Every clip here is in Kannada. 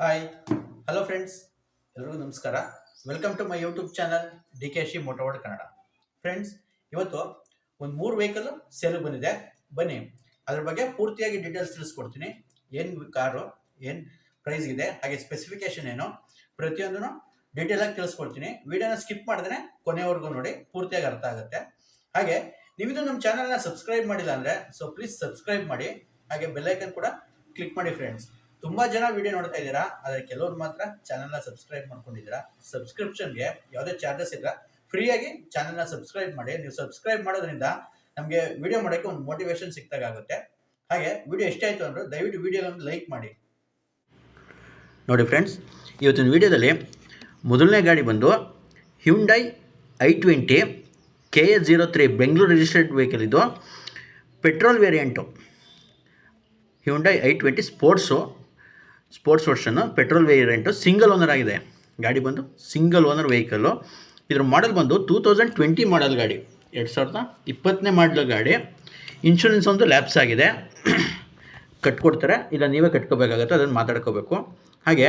ಹಾಯ್ ಹಲೋ ಫ್ರೆಂಡ್ಸ್ ಎಲ್ರಿಗೂ ನಮಸ್ಕಾರ. Welcome to my YouTube channel D K she ಮೋಟೋವರ್ಡ್ Kannada friends ಇವತ್ತು ಒಂದು ಮೂರು ವೆಹಿಕಲ್ ಸೇಲ್ ಬಂದಿದೆ. ಬನ್ನಿ, ಅದ್ರ ಬಗ್ಗೆ ಪೂರ್ತಿಯಾಗಿ ಡೀಟೇಲ್ಸ್ ತಿಳಿಸ್ಕೊಡ್ತೀನಿ. ಏನು ಕಾರು, ಏನು ಪ್ರೈಸ್ ಇದೆ, ಹಾಗೆ ಸ್ಪೆಸಿಫಿಕೇಶನ್ ಏನು, ಪ್ರತಿಯೊಂದನ್ನು ಡೀಟೇಲ್ ಆಗಿ ತಿಳಿಸ್ಕೊಡ್ತೀನಿ. ವಿಡಿಯೋನ ಸ್ಕಿಪ್ ಮಾಡಿದ್ರೆ ಕೊನೆವರೆಗೂ ನೋಡಿ, ಪೂರ್ತಿಯಾಗಿ ಅರ್ಥ ಆಗುತ್ತೆ. ಹಾಗೆ ನೀವಿದು ನಮ್ಮ ಚಾನಲ್ನ ಸಬ್ಸ್ಕ್ರೈಬ್ ಮಾಡಿಲ್ಲ ಅಂದರೆ ಸೊ ಪ್ಲೀಸ್ ಸಬ್ಸ್ಕ್ರೈಬ್ ಮಾಡಿ, ಹಾಗೆ ಬೆಲ್ಲೈಕನ್ ಕೂಡ ಕ್ಲಿಕ್ ಮಾಡಿ ಫ್ರೆಂಡ್ಸ್ ತುಂಬಾ ಜನ ವಿಡಿಯೋ ನೋಡ್ತಾ ಇದ್ದೀರಾ, ಆದರೆ ಕೆಲವರು ಮಾತ್ರ ಚಾನಲ್ನ ಸಬ್ಸ್ಕ್ರೈಬ್ ಮಾಡ್ಕೊಂಡಿದ್ದೀರಾ. ಸಬ್ಸ್ಕ್ರಿಪ್ಷನ್ಗೆ ಯಾವುದೇ ಚಾರ್ಜಸ್ ಇಲ್ಲ ಫ್ರೀಯಾಗಿ ಚಾನಲ್ನ ಸಬ್ಸ್ಕ್ರೈಬ್ ಮಾಡಿ. ನೀವು ಸಬ್ಸ್ಕ್ರೈಬ್ ಮಾಡೋದ್ರಿಂದ ನಮಗೆ ವಿಡಿಯೋ ಮಾಡೋಕ್ಕೆ ಒಂದು ಮೋಟಿವೇಶನ್ ಸಿಕ್ತಾಗುತ್ತೆ ಹಾಗೆ ವಿಡಿಯೋ ಎಷ್ಟಾಯಿತು ಅಂದ್ರೆ ದಯವಿಟ್ಟು ವಿಡಿಯೋವನ್ನು ಲೈಕ್ ಮಾಡಿ. ನೋಡಿ ಫ್ರೆಂಡ್ಸ್ ಇವತ್ತಿನ ವಿಡಿಯೋದಲ್ಲಿ ಮೊದಲನೇ ಗಾಡಿ ಬಂದು Hyundai i twenty K A zero three Bengaluru registered vehicle ಇದು. Petrol variant Hyundai i twenty sports sports ವರ್ಷನ್ನು petrol variant single owner ಆಗಿದೆ. ಗಾಡಿ ಬಂದು ಸಿಂಗಲ್ ಓನರ್ ವೆಹಿಕಲ್ಲು ಇದ್ರ ಮಾಡೆಲ್ ಬಂದು ಟೂ ತೌಸಂಡ್ ಟ್ವೆಂಟಿ ಮಾಡೆಲ್ ಗಾಡಿ. ಎರಡು ಸಾವಿರದ ಇಪ್ಪತ್ತನೇ ಮಾಡಲ್ ಗಾಡಿ. ಇನ್ಶೂರೆನ್ಸ್ ಒಂದು ಲ್ಯಾಪ್ಸ್ ಆಗಿದೆ. ಕಟ್ಕೊಡ್ತಾರೆ. ಇಲ್ಲ, ನೀವೇ ಕಟ್ಕೋಬೇಕಾಗತ್ತೆ, ಅದನ್ನು ಮಾತಾಡ್ಕೋಬೇಕು. ಹಾಗೆ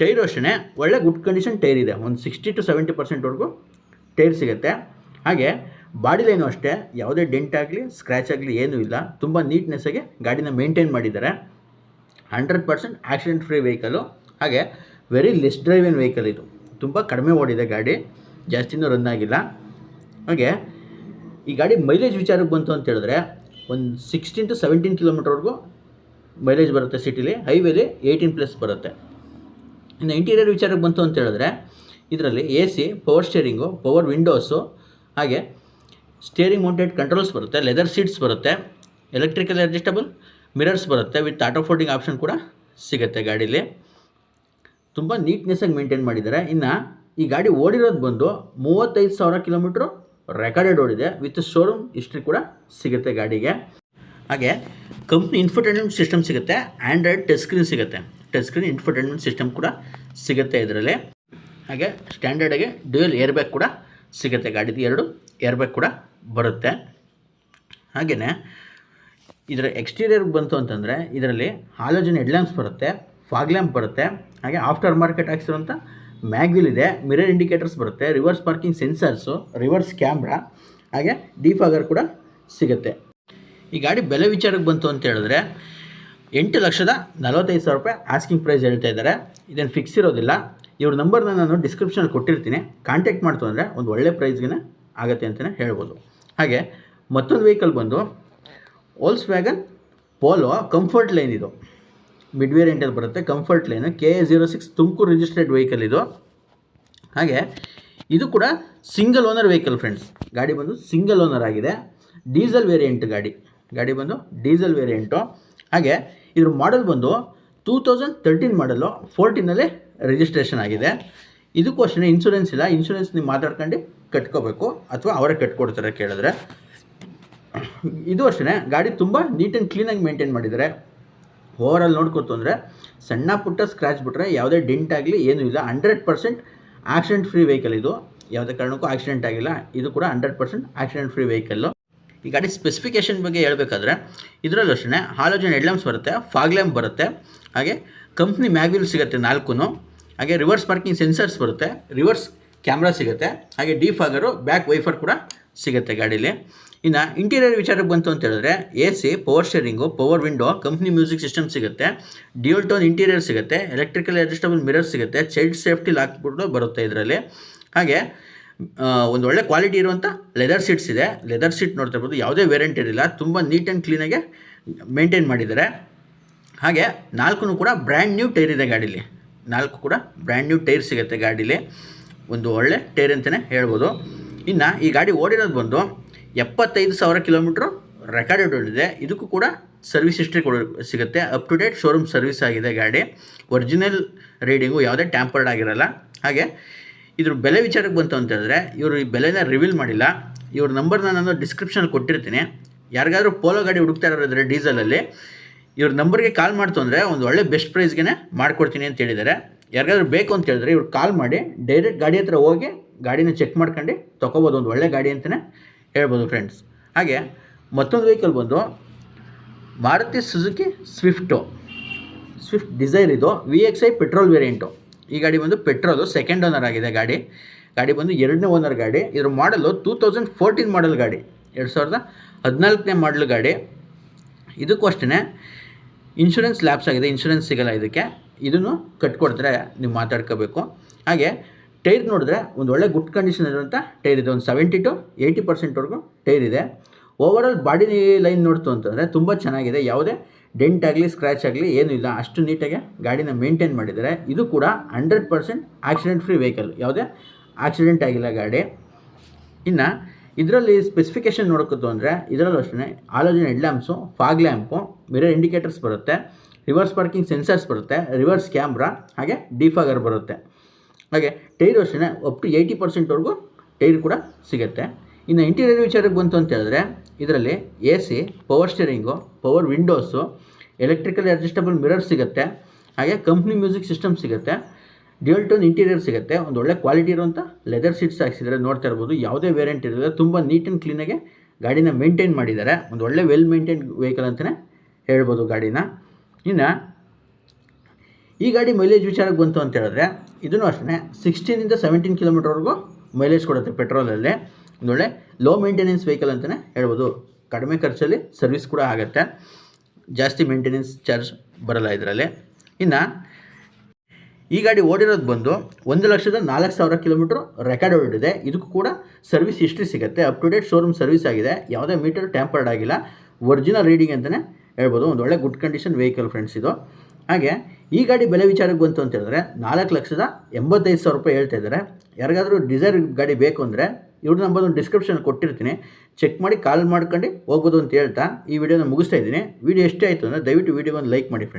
ಟೈರ್ ಅಷ್ಟೇ ಒಳ್ಳೆ ಗುಡ್ ಕಂಡೀಷನ್ ಟೈರ್ ಇದೆ. ಒಂದು ಸಿಕ್ಸ್ಟಿ ಟು ಸೆವೆಂಟಿ ಪರ್ಸೆಂಟ್ವರೆಗೂ ಟೈರ್ ಸಿಗುತ್ತೆ. ಹಾಗೆ ಬಾಡಿ ಲೈನು ಅಷ್ಟೇ. ಯಾವುದೇ ಡೆಂಟ್ ಆಗಲಿ ಸ್ಕ್ರ್ಯಾಚ್ ಆಗಲಿ ಏನೂ ಇಲ್ಲ. ತುಂಬ ನೀಟ್ನೆಸ್ಸಾಗಿ ಗಾಡಿನ ಮೇಂಟೈನ್ ಮಾಡಿದ್ದಾರೆ. Hundred percent accident free vehicle, ಹಾಗೆ very less drive in vehicle ಇದು. ತುಂಬ ಕಡಿಮೆ ಓಡಿದೆ ಗಾಡಿ, ಜಾಸ್ತಿನೂ ರನ್ ಆಗಿಲ್ಲ. ಹಾಗೆ, ಈ ಗಾಡಿ ಮೈಲೇಜ್ ವಿಚಾರಕ್ಕೆ ಬಂತು ಅಂತ ಹೇಳಿದ್ರೆ, ಒಂದು ಸಿಕ್ಸ್ಟೀನ್ ಟು ಸೆವೆಂಟೀನ್ ಕಿಲೋಮೀಟರ್ವರೆಗೂ ಮೈಲೇಜ್ ಬರುತ್ತೆ ಸಿಟಿಲಿ ಹೈವೇಲಿ ಏಯ್ಟೀನ್ ಪ್ಲಸ್ ಬರುತ್ತೆ. ಇನ್ನು ಇಂಟೀರಿಯರ್ ವಿಚಾರಕ್ಕೆ ಬಂತು ಅಂತ ಹೇಳಿದ್ರೆ, ಇದರಲ್ಲಿ A C power steering power windows ಹಾಗೆ ಸ್ಟೇರಿಂಗ್ ಮೌಂಟೆಡ್ ಕಂಟ್ರೋಲ್ಸ್ ಬರುತ್ತೆ ಲೆದರ್ ಸೀಟ್ಸ್ ಬರುತ್ತೆ ಎಲೆಕ್ಟ್ರಿಕಲ್ ಅಡ್ಜಸ್ಟಬಲ್ ಮಿರರ್ಸ್ ಬರುತ್ತೆ. ವಿತ್ ಆಟೋ ಫೋಲ್ಡಿಂಗ್ ಆಪ್ಷನ್ ಕೂಡ ಸಿಗುತ್ತೆ ಗಾಡೀಲಿ. ತುಂಬ ನೀಟ್ನೆಸ್ಸಾಗಿ ಮೇಂಟೈನ್ ಮಾಡಿದ್ದಾರೆ. ಇನ್ನು ಈ ಗಾಡಿ ಓಡಿರೋದು ಬಂದು ಮೂವತ್ತೈದು ಸಾವಿರ ಕಿಲೋಮೀಟ್ರು ರೆಕಾರ್ಡೆಡ್ ಓಡಿದೆ. ವಿತ್ ಶೋರೂಮ್ ಹಿಸ್ಟ್ರಿ ಕೂಡ ಸಿಗುತ್ತೆ ಗಾಡಿಗೆ. ಹಾಗೆ ಕಂಪ್ನಿ ಇನ್ಫರ್ಟೈನ್ಮೆಂಟ್ ಸಿಸ್ಟಮ್ ಸಿಗುತ್ತೆ. ಆ್ಯಂಡ್ರಾಯ್ಡ್ ಟಚ್ ಸ್ಕ್ರೀನ್ ಸಿಗುತ್ತೆ. ಟಚ್ ಸ್ಕ್ರೀನ್ ಇನ್ಫರ್ಟೈನ್ಮೆಂಟ್ ಸಿಸ್ಟಮ್ ಕೂಡ ಸಿಗುತ್ತೆ ಇದರಲ್ಲಿ. ಹಾಗೆ ಸ್ಟ್ಯಾಂಡರ್ಡಾಗಿ ಡ್ಯೂಯಲ್ ಏರ್ ಬ್ಯಾಗ್ ಕೂಡ ಸಿಗುತ್ತೆ ಗಾಡಿದು. ಎರಡು ಏರ್ ಬ್ಯಾಗ್ ಕೂಡ ಬರುತ್ತೆ. ಹಾಗೆಯೇ ಇದರ ಎಕ್ಸ್ಟೀರಿಯರ್ಗೆ ಬಂತು ಅಂತಂದರೆ ಇದರಲ್ಲಿ ಹಾಲೋಜನ್ ಹೆಡ್ಲ್ಯಾಂಪ್ಸ್ ಬರುತ್ತೆ ಫಾಗ್ ಲ್ಯಾಂಪ್ ಬರುತ್ತೆ, ಹಾಗೆ ಆಫ್ಟರ್ ಮಾರ್ಕೆಟ್ ಹಾಕ್ಸಿರುವಂಥ ಮ್ಯಾಗ್ವಿಲ್ ಇದೆ ಮಿರರ್ ಇಂಡಿಕೇಟರ್ಸ್ ಬರುತ್ತೆ reverse parking sensors reverse camera ಹಾಗೆ ಡಿಫಾಗರ್ ಕೂಡ ಸಿಗುತ್ತೆ. ಈ ಗಾಡಿ ಬೆಲೆ ವಿಚಾರಕ್ಕೆ ಬಂತು ಅಂತ ಹೇಳಿದ್ರೆ ಎಂಟು ಲಕ್ಷದ ನಲವತ್ತೈದು ಸಾವಿರ ರೂಪಾಯಿ ಆಸ್ಕಿಂಗ್ ಪ್ರೈಸ್ ಹೇಳ್ತಾ ಇದ್ದಾರೆ. ಇದೇನು ಫಿಕ್ಸ್ ಇರೋದಿಲ್ಲ. ಇವ್ರ ನಂಬರ್ನ ನಾನು ಡಿಸ್ಕ್ರಿಪ್ಷನಲ್ಲಿ ಕೊಟ್ಟಿರ್ತೀನಿ. ಕಾಂಟ್ಯಾಕ್ಟ್ ಮಾಡ್ತು ಅಂದರೆ ಒಂದು ಒಳ್ಳೆ ಪ್ರೈಸ್ಗೆ ಆಗುತ್ತೆ ಅಂತಲೇ ಹೇಳ್ಬೋದು. ಹಾಗೆ ಮತ್ತೊಂದು ವೆಹಿಕಲ್ ಬಂದು Volkswagen Polo comfort line ಇದು ಮಿಡ್ ವೇರಿಯಂಟಲ್ಲಿ ಬರುತ್ತೆ comfort line K A zero six Tumakuru registered vehicle ಇದು. ಹಾಗೆ, ಇದು ಕೂಡ ಸಿಂಗಲ್ ಓನರ್ ವೆಹಿಕಲ್ ಫ್ರೆಂಡ್ಸ್ ಗಾಡಿ ಬಂದು ಸಿಂಗಲ್ ಓನರ್ ಆಗಿದೆ. ಡೀಸೆಲ್ ವೇರಿಯಂಟ್ ಗಾಡಿ. ಗಾಡಿ ಬಂದು ಡೀಸೆಲ್ ವೇರಿಯಂಟು ಹಾಗೆ, ಇದ್ರ ಮಾಡೆಲ್ ಬಂದು ಟೂ ತೌಸಂಡ್ ತರ್ಟೀನ್ ಮಾಡಲು ಫೋರ್ಟೀನಲ್ಲಿ ರಿಜಿಸ್ಟ್ರೇಷನ್ ಆಗಿದೆ. ಇದಕ್ಕೂ ಅಷ್ಟೇ ಇನ್ಶೂರೆನ್ಸ್ ಇಲ್ಲ. ಇನ್ಶೂರೆನ್ಸ್ ನೀವು ಮಾತಾಡ್ಕೊಂಡು ಕಟ್ಕೋಬೇಕು. ಅಥವಾ ಅವರೇ ಕಟ್ಕೊಡ್ತಾರೆ ಕೇಳಿದ್ರೆ. ಇದು ಅಷ್ಟೇ ಗಾಡಿ ತುಂಬ ನೀಟ್ ಆ್ಯಂಡ್ ಕ್ಲೀನಾಗಿ ಮೇಂಟೈನ್ ಮಾಡಿದ್ದಾರೆ. ಓವರಾಲ್ ನೋಡ್ಕೊತು ಅಂದರೆ ಸಣ್ಣ ಪುಟ್ಟ ಸ್ಕ್ರ್ಯಾಚ್ ಬಿಟ್ಟರೆ ಯಾವುದೇ ಡೆಂಟ್ ಆಗಲಿ ಏನೂ ಇಲ್ಲ. Hundred percent accident free vehicle ಇದು. ಯಾವುದೇ ಕಾರಣಕ್ಕೂ ಆಕ್ಸಿಡೆಂಟ್ ಆಗಿಲ್ಲ. ಇದು ಕೂಡ hundred percent accident free vehicle ಈ ಗಾಡಿ ಸ್ಪೆಸಿಫಿಕೇಷನ್ ಬಗ್ಗೆ ಹೇಳಬೇಕಾದ್ರೆ ಇದರಲ್ಲಿ ಅಷ್ಟೇ ಹಾಲೋಜನ್ ಹೆಡ್ಲ್ಯಾಂಪ್ಸ್ ಬರುತ್ತೆ ಫಾಗ್ಲ್ಯಾಂಪ್ ಬರುತ್ತೆ, ಹಾಗೆ ಕಂಪ್ನಿ ಮ್ಯಾಗ್ವಿಲ್ ಸಿಗುತ್ತೆ ನಾಲ್ಕು ಹಾಗೆ ರಿವರ್ಸ್ ಪಾರ್ಕಿಂಗ್ ಸೆನ್ಸರ್ಸ್ ಬರುತ್ತೆ ರಿವರ್ಸ್ ಕ್ಯಾಮ್ರಾ ಸಿಗುತ್ತೆ, ಹಾಗೆ ಡಿಫಾಗರು ಬ್ಯಾಕ್ ವೈಫರ್ ಕೂಡ ಸಿಗುತ್ತೆ ಗಾಡೀಲಿ. ಇನ್ನು ಇಂಟೀರಿಯರ್ ವಿಚಾರಕ್ಕೆ ಬಂತು ಅಂತ ಹೇಳಿದ್ರೆ A C power steering power window company music system ಸಿಗುತ್ತೆ. ಡ್ಯೂಲ್ ಟೋನ್ ಇಂಟೀರಿಯರ್ ಸಿಗುತ್ತೆ. ಎಲೆಕ್ಟ್ರಿಕಲ್ ಅಡ್ಜಸ್ಟಬಲ್ ಮಿರರ್ ಸಿಗುತ್ತೆ. ಚೈಲ್ಡ್ ಸೇಫ್ಟಿ ಹಾಕ್ಬಿಟ್ಟು ಬರುತ್ತೆ ಇದರಲ್ಲಿ. ಹಾಗೆ ಒಂದು ಒಳ್ಳೆ ಕ್ವಾಲಿಟಿ ಇರುವಂಥ ಲೆದರ್ ಸೀಟ್ಸ್ ಇದೆ. ಲೆದರ್ ಸೀಟ್ ನೋಡ್ತಾ ಇರ್ಬೋದು. ಯಾವುದೇ ವೇರೆಂಟ್ ಇರಲಿಲ್ಲ. ತುಂಬ ನೀಟ್ ಆ್ಯಂಡ್ ಕ್ಲೀನಾಗೆ ಮೇಂಟೈನ್ ಮಾಡಿದ್ದಾರೆ. ಹಾಗೆ ನಾಲ್ಕು ಕೂಡ ಬ್ರ್ಯಾಂಡ್ ನ್ಯೂ ಟೈರ್ ಇದೆ ಗಾಡೀಲಿ. ನಾಲ್ಕು ಕೂಡ ಬ್ರ್ಯಾಂಡ್ ನ್ಯೂ ಟೈರ್ ಸಿಗುತ್ತೆ ಗಾಡೀಲಿ. ಒಂದು ಒಳ್ಳೆ ಟೈರ್ ಅಂತಲೇ ಹೇಳ್ಬೋದು. ಇನ್ನು ಈ ಗಾಡಿ ಓಡಿರೋದು ಬಂದು ಎಪ್ಪತ್ತೈದು ಸಾವಿರ ಕಿಲೋಮೀಟ್ರು ರೆಕಾರ್ಡೆಡ್ ಓಡಿದೆ ಇದಕ್ಕೂ ಕೂಡ ಸರ್ವಿಸ್ ಹಿಸ್ಟ್ರಿ ಕೊಡ, ಸಿಗುತ್ತೆ. Up to date showroom service ಆಗಿದೆ ಗಾಡಿ. ಒರಿಜಿನಲ್ ರೀಡಿಂಗು ಯಾವುದೇ ಟ್ಯಾಂಪರ್ಡ್ ಆಗಿರಲ್ಲ. ಹಾಗೆ ಇದ್ರ ಬೆಲೆ ವಿಚಾರಕ್ಕೆ ಬಂತು ಅಂತ ಹೇಳಿದ್ರೆ ಇವರು ಈ ಬೆಲೆನ ರಿವೀಲ್ ಮಾಡಿಲ್ಲ. ಇವ್ರ ನಂಬರ್ನ ನಾನು ಡಿಸ್ಕ್ರಿಪ್ಷನಲ್ಲಿ ಕೊಟ್ಟಿರ್ತೀನಿ. ಯಾರಿಗಾದ್ರೂ ಪೋಲೋ ಗಾಡಿ ಹುಡುಕ್ತಾ ಇರೋದ್ರೆ ಡೀಸೆಲಲ್ಲಿ ಇವ್ರ ನಂಬರ್ಗೆ ಕಾಲ್ ಮಾಡ್ತು ಅಂದರೆ ಒಂದು ಒಳ್ಳೆ ಬೆಸ್ಟ್ ಪ್ರೈಸ್ಗೆ ಮಾಡ್ಕೊಡ್ತೀನಿ ಅಂತ ಹೇಳಿದ್ದಾರೆ. ಯಾರಿಗಾದ್ರೂ ಬೇಕು ಅಂತ ಹೇಳಿದ್ರೆ ಇವ್ರು ಕಾಲ್ ಮಾಡಿ ಡೈರೆಕ್ಟ್ ಗಾಡಿ ಹತ್ರ ಹೋಗಿ ಗಾಡಿನ ಚೆಕ್ ಮಾಡ್ಕೊಂಡು ತೊಗೋಬೋದು, ಒಂದು ಒಳ್ಳೆ ಗಾಡಿ ಅಂತಲೇ ಹೇಳ್ಬೋದು ಫ್ರೆಂಡ್ಸ್ ಹಾಗೆ ಮತ್ತೊಂದು ವೆಹಿಕಲ್ ಬಂದು Maruti Suzuki swift swift dzire ಇದು V X I petrol variant ಈ ಗಾಡಿ ಬಂದು ಪೆಟ್ರೋಲು ಸೆಕೆಂಡ್ ಓನರ್ ಆಗಿದೆ ಗಾಡಿ. ಗಾಡಿ ಬಂದು ಎರಡನೇ ಓನರ್ ಗಾಡಿ. ಇದ್ರ ಮಾಡಲು ಟೂ ತೌಸಂಡ್ ಫೋರ್ಟೀನ್ ಮಾಡಲ್ ಗಾಡಿ. ಎರಡು ಸಾವಿರದ ಹದಿನಾಲ್ಕನೇ ಮಾಡಲ್ ಗಾಡಿ. ಇದಕ್ಕೂ ಅಷ್ಟೇ ಇನ್ಶೂರೆನ್ಸ್ ಲ್ಯಾಪ್ಸ್ ಆಗಿದೆ ಇನ್ಶೂರೆನ್ಸ್ ಸಿಗಲ್ಲ ಇದಕ್ಕೆ. ಇದನ್ನು ಕಟ್ಕೊಡ್ತಾರೆ, ನೀವು ಮಾತಾಡ್ಕೋಬೇಕು. ಹಾಗೆ ಟೈರ್ ನೋಡಿದ್ರೆ ಒಂದು ಒಳ್ಳೆ ಗುಡ್ ಕಂಡೀಷನ್ ಇರುವಂಥ ಟೈರ್ ಇದೆ. ಒಂದು ಸೆವೆಂಟಿ ಟು ಏಯ್ಟಿ ಪರ್ಸೆಂಟ್ವರೆಗೂ ಟೈರ್ ಇದೆ. ಓವರಾಲ್ ಬಾಡಿ ಲೈನ್ ನೋಡ್ತು ಅಂತಂದರೆ ತುಂಬ ಚೆನ್ನಾಗಿದೆ. ಯಾವುದೇ ಡೆಂಟ್ ಆಗಲಿ ಸ್ಕ್ರ್ಯಾಚ್ ಆಗಲಿ ಏನೂ ಇಲ್ಲ. ಅಷ್ಟು ನೀಟಾಗಿ ಗಾಡಿನ ಮೇಂಟೈನ್ ಮಾಡಿದ್ದಾರೆ. ಇದು ಕೂಡ hundred percent accident free vehicle ಯಾವುದೇ ಆಕ್ಸಿಡೆಂಟ್ ಆಗಿಲ್ಲ ಗಾಡಿ. ಇನ್ನು ಇದರಲ್ಲಿ ಸ್ಪೆಸಿಫಿಕೇಷನ್ ನೋಡೋಕ್ಕೂ ಅಂದರೆ ಇದರಲ್ಲೂ ಅಷ್ಟೇ halogen head lamps fog lamp mirror indicators ಬರುತ್ತೆ. ರಿವರ್ಸ್ ಪಾರ್ಕಿಂಗ್ ಸೆನ್ಸರ್ಸ್ ಬರುತ್ತೆ. ರಿವರ್ಸ್ ಕ್ಯಾಮ್ರಾ ಹಾಗೆ ಡಿಫಾಗರ್ ಬರುತ್ತೆ. ಹಾಗೆ ಟೈರು ಅಷ್ಟೇ ಅಪ್ ಟು ಏಯ್ಟಿ ಪರ್ಸೆಂಟ್ವರೆಗೂ ಟೈರ್ ಕೂಡ ಸಿಗುತ್ತೆ. ಇನ್ನು ಇಂಟೀರಿಯರ್ ವಿಚಾರಕ್ಕೆ ಬಂತು ಅಂತ ಹೇಳಿದ್ರೆ, ಇದರಲ್ಲಿ A C power steering power windows electrical adjustable mirror ಸಿಗುತ್ತೆ. ಹಾಗೆ ಕಂಪ್ನಿ ಮ್ಯೂಸಿಕ್ ಸಿಸ್ಟಮ್ ಸಿಗುತ್ತೆ. ಡ್ಯೂಯಲ್ ಟೋನ್ ಇಂಟೀರಿಯರ್ ಸಿಗುತ್ತೆ. ಒಂದು ಒಳ್ಳೆ ಕ್ವಾಲಿಟಿ ಇರುವಂಥ ಲೆದರ್ ಸೀಟ್ಸ್ ಹಾಕ್ಸಿದ್ದಾರೆ. ನೋಡ್ತಾ ಇರ್ಬೋದು, ಯಾವುದೇ ವೇರಿಯಂಟ್ ಇರೋದಿಲ್ಲ. ತುಂಬ ನೀಟ್ ಆ್ಯಂಡ್ ಕ್ಲೀನಾಗೆ ಗಾಡಿನ ಮೇಂಟೈನ್ ಮಾಡಿದ್ದಾರೆ. ಒಂದು ಒಳ್ಳೆ ವೆಲ್ ಮೇಂಟೈನ್ ವೆಹಿಕಲ್ ಅಂತಲೇ ಹೇಳ್ಬೋದು ಗಾಡಿನ. ಇನ್ನು ಈ ಗಾಡಿ ಮೈಲೇಜ್ ವಿಚಾರಕ್ಕೆ ಬಂತು ಅಂತ ಹೇಳಿದ್ರೆ ಇದೂ ಅಷ್ಟೇ ಸಿಕ್ಸ್ಟೀನಿಂದ ಸೆವೆಂಟೀನ್ ಕಿಲೋಮೀಟರ್ವರೆಗೂ ಮೈಲೇಜ್ ಕೊಡುತ್ತೆ ಪೆಟ್ರೋಲಲ್ಲಿ ಒಂದೊಳ್ಳೆ ಲೋ ಮೇಂಟೆನೆನ್ಸ್ ವೆಹಿಕಲ್ ಅಂತಲೇ ಹೇಳ್ಬೋದು. ಕಡಿಮೆ ಖರ್ಚಲ್ಲಿ ಸರ್ವಿಸ್ ಕೂಡ ಆಗುತ್ತೆ. ಜಾಸ್ತಿ ಮೇಂಟೆನೆನ್ಸ್ ಚಾರ್ಜ್ ಬರಲ್ಲ ಇದರಲ್ಲಿ. ಇನ್ನು ಈ ಗಾಡಿ ಓಡಿರೋದು ಬಂದು ಒಂದು ಲಕ್ಷದ ನಾಲ್ಕು ಸಾವಿರ ಕಿಲೋಮೀಟ್ರ್ ರೆಕಾರ್ಡ್ ಓಡಿದೆ. ಇದಕ್ಕೂ ಕೂಡ ಸರ್ವಿಸ್ ಹಿಸ್ಟ್ರಿ ಸಿಗುತ್ತೆ. Up to date showroom service ಆಗಿದೆ. ಯಾವುದೇ ಮೀಟರ್ ಟ್ಯಾಂಪರ್ಡ್ ಆಗಿಲ್ಲ. ಒರಿಜಿನಲ್ ರೀಡಿಂಗ್ ಅಂತಲೇ ಹೇಳ್ಬೋದು. ಒಂದು ಗುಡ್ ಕಂಡೀಷನ್ ವೆಹಿಕಲ್ ಫ್ರೆಂಡ್ಸ್ ಇದು. ಹಾಗೆ ಈ ಗಾಡಿ ಬೆಲೆ ವಿಚಾರಕ್ಕೆ ಬಂತು ಅಂತ ಹೇಳಿದ್ರೆ ನಾಲ್ಕು ಲಕ್ಷದ ಎಂಬತ್ತೈದು ಸಾವಿರ ರೂಪಾಯಿ ಹೇಳ್ತಾ ಇದ್ದಾರೆ. ಯಾರಿಗಾದರೂ ಡಿಸೈರ್ ಗಾಡಿ ಬೇಕು ಅಂದರೆ ಇವ್ರ ನಂಬೋದೊಂದು ಡಿಸ್ಕ್ರಿಪ್ಷನ್ ಕೊಟ್ಟಿರ್ತೀನಿ. ಚೆಕ್ ಮಾಡಿ ಕಾಲ್ ಮಾಡ್ಕೊಂಡು ಹೋಗ್ಬೋದು ಅಂತ ಹೇಳ್ತಾ ಈ ವಿಡಿಯೋನ ಮುಗಿಸ್ತಾ ಇದ್ದೀನಿ. ವಿಡಿಯೋ ಎಷ್ಟೇ ಆಯಿತು ಅಂದರೆ ದಯವಿಟ್ಟು ವಿಡಿಯೋ ಒಂದು ಲೈಕ್ ಮಾಡಿ